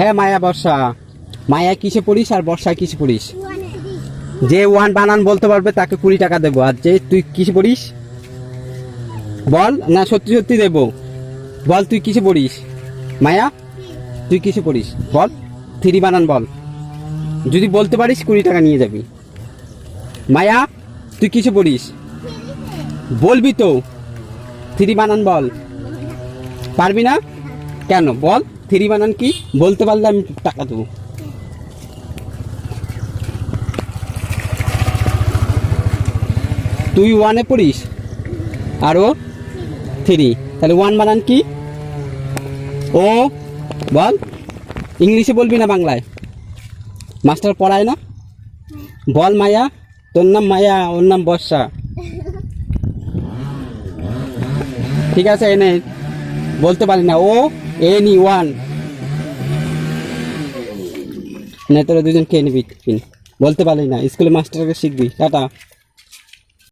হ্যাঁ মায়া বর্ষা। মায়া কিসে পড়িস আর বর্ষা কিসে পড়িস যে ওয়ান বানান বলতে পারবে, তাকে কুড়ি টাকা দেবো। আর যে তুই কিসে পড়িস? বল, না, সত্যি সত্যি দেবো। বল, তুই কিসে পড়িস? মায়া, তুই কিসে পড়িস? বল, থ্রি বানান বল। যদি বলতে পারিস, কুড়ি টাকা নিয়ে যাবি। মায়া, তুই কিসে পড়িস? বলবি তো। থ্রি বানান বল। পারবি না? কেন? বল। থ্রি বানান কি? বলতে পারলে আমি টাকা দেবো। তুই ওয়ানে পড়িস? আর থ্রি তাহলে ওয়ান বানান কি? ও, বল। ইংলিশে বলবি না বাংলায়? মাস্টার পড়ায় না? বল মায়া, তোর নাম মায়া, ওর নাম বর্ষা। ঠিক আছে, এনে, বলতে পারি না। ও এনি ওয়ান না তোরা দুজন খেয়ে নিবি? বলতে পারি না। স্কুলে মাস্টারকে শিখবি। টাটা।